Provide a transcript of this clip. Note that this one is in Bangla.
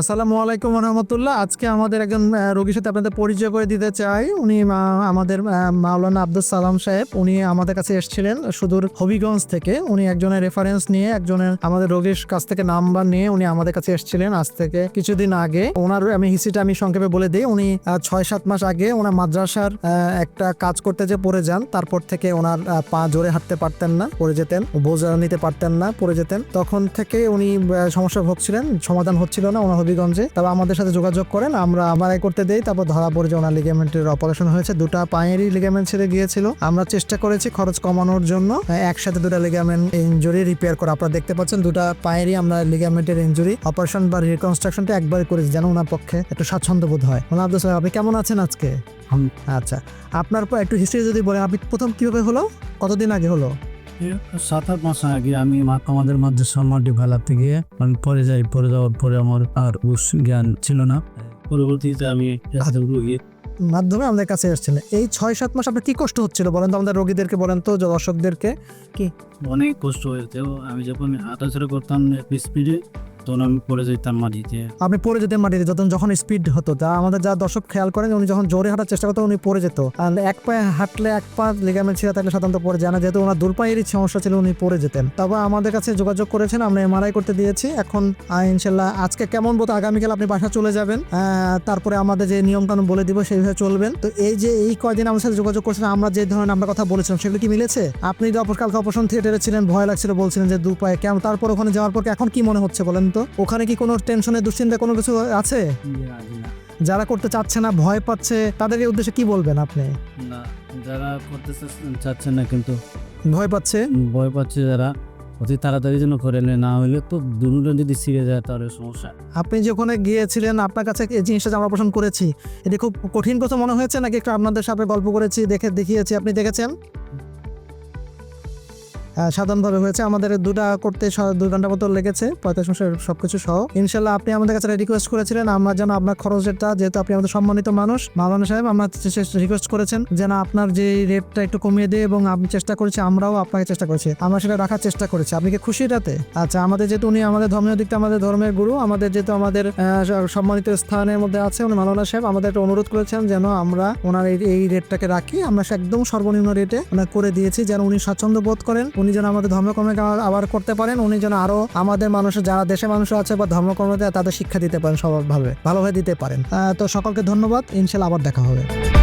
আসসালামু আলাইকুম রহমতুল্লাহ আজকে আমাদের একজন রোগীর সাথে আপনাদের পরিচয় করে দিতে চাই। উনি আমাদের মাওলানা আব্দুল সালাম সাহেব। উনি আমাদের কাছে এসেছিলেন সুদূর হবিগঞ্জ থেকে। উনি একজনের রেফারেন্স নিয়ে, একজনের আমাদের রোগীর কাছ থেকে নাম্বার নিয়ে উনি আমাদের কাছে এসেছিলেন আজ থেকে কিছুদিন আগে। ওনার, আমি হিস্ট্রিটা আমি সংক্ষেপে বলে দিই। উনি ছয় সাত মাস আগে ওনার মাদ্রাসার একটা কাজ করতে যে পড়ে যান। তারপর থেকে ওনার পা জোরে হাঁটতে পারতেন না, পড়ে যেতেন, বোঝা নিতে পারতেন না, পড়ে যেতেন। তখন থেকে উনি সমস্যা ভোগছিলেন, সমাধান হচ্ছিল না, ওনার হবিগঞ্জে তবে আমাদের সাথে যোগাযোগ করেন আমরা আমারাই করতে দেই। তারপর ধরা পড়ে যে ওনার লিগামেন্টের অপারেশন হয়েছে। দুটা পায়েরই লিগামেন্ট ছেড়ে গিয়েছিল। আমরা চেষ্টা করেছি খরচ কমানোর জন্য। একসাথে দুটা লিগামেন্ট ইঞ্জুরি রিপেয়ার করা। আপনারা দেখতে পাচ্ছেন দুটা পায়েরই আমরা লিগামেন্টের ইঞ্জুরি অপারেশন বা রিকনস্ট্রাকশনটা একবার করেছি যেন ওনার পক্ষে একটু স্বাচ্ছন্দ্য বোধ হয়। ওনার আব্দুল সাহেব আপনি কেমন আছেন আজকে? আচ্ছা আপনার পর একটু হিস্ট্রি যদি বলেন আপনি প্রথম কীভাবে হলো? কতদিন আগে হলো? সাত আট মাস আগে আমি মা- আমাদের মধ্যে সম্মান ফেলাতে গিয়ে আমি পরে যাই পরে যাওয়ার পরে আমার আর উস জ্ঞান ছিল না। পরবর্তীতে আমি মাধ্যমে আমাদের কাছে এসেছিলেন। এই ছয় সাত মাস আপনার কি কষ্ট হচ্ছিল বলেন তো? আমাদের রোগীদেরকে বলেন তো দর্শকদেরকে। অনেক কষ্ট হয়েছে। আমি যখন হাঁটাচড়া করতাম স্পিডে তখন আমি পরে যেতাম মাটিতে। আপনি পড়ে যেতেন মাটিতে যখন যখন স্পিড হতো। তা আমাদের যা দর্শক খেয়াল করেন, উনি যখন জোরে হাঁটার চেষ্টা করতেন, উনি পড়ে যেত। আর এক পায়ে হাঁটলে এক পা লিগামেন্ট ছিঁড়া থাকলে সাধারণত পড়ে যায় না। যেহেতু ওনার দূর পায়েরই সমস্যা ছিল, উনি পড়ে যেতেন। তবে আমাদের কাছে যোগাযোগ করেছেন, আমরা এমআরআই করতে দিয়েছি। এখন ইনশাল্লাহ আজকে কেমন বোধ আগামীকাল আপনি বাসা চলে যাবেন? তারপরে আমাদের যে নিয়ম কানুন বলে দিব সেইভাবে চলবেন। তো এই যে এই কয়দিন আমার সাথে যোগাযোগ করছেন, আমরা যে ধরনের আমরা কথা বলেছিলাম, সেগুলো কি মিলেছে? আপনি কালকে অপারেশন থিয়েটারে ছিলেন, ভয় লাগছিল, বলছিলেন যে দু পায়ে কেমন, তারপর ওখানে যাওয়ার পর এখন কি মনে হচ্ছে বলেন তো? ওখানে কি কোনো টেনশনে দুশ্চিন্তা কোনো কিছু আছে? যারা করতে চাচ্ছে না ভয় পাচ্ছে তাদের উদ্দেশ্যে কি বলবেন আপনি? না যারা করতে চাচ্ছেন না কিন্তু। ভয় পাচ্ছে? ভয় পাচ্ছে যারা অতি তাড়াতাড়ি যেন করে না হলে তো দুটো যদি ছিঁড়ে যায় তাহলে সমস্যা। আপনি যে ওখানে গিয়েছিলেন আপনার কাছে এই জিনিসটা আমরা অপারেশন করেছি। এটি খুব কঠিন কথা মনে হয়েছে নাকি? একটু আপনাদের সাথে গল্প করেছি দেখে দেখিয়েছি আপনি দেখেছেন? সাধারণভাবে হয়েছে। আমাদের দুটা করতে দুই ঘণ্টা মতো লেগেছে। পঁয়তাল্লিশ মাসের সবকিছু সহ। ইনশাল্লাহ আপনি আমাদের কাছে রিকোয়েস্ট করেছিলেন। আমরা যেন আপনার খরচেরটা, যেহেতু আপনি আমাদের সম্মানিত মানুষ, মাওলানা সাহেব, আমরা রিকোয়েস্ট করেছেন যেন আপনার যে রেটটা একটু কমিয়ে দেয় এবং আমি চেষ্টা করেছি আমরাও আপনাকে চেষ্টা করেছি। আমরা সেটা রাখার চেষ্টা করেছি। আপনি কি খুশি এটাতে? আচ্ছা আমাদের যেহেতু উনি আমাদের ধর্মীয় দিকটা আমাদের ধর্মের গুরু, আমাদের যেহেতু আমাদের সম্মানিত স্থানের মধ্যে আছে উনি মাওলানা সাহেব, আমাদের একটা অনুরোধ করেছেন যেন আমরা ওনার এই রেটটাকে রাখি। আমরা একদম সর্বনিম্ন রেটে করে দিয়েছি যেন উনি স্বাচ্ছন্দ্য বোধ করেন। উনি যেন আমাদের ধর্মকর্মে আবার- করতে পারেন, উনি যেন আরও আমাদের মানুষের যারা দেশে মানুষ আছে বা ধর্মকর্মতে তাদের শিক্ষা দিতে পারেন সবভাবে ভালোভাবে দিতে পারেন। তো সকলকে ধন্যবাদ, ইনশাল্লাহ আবার দেখা হবে।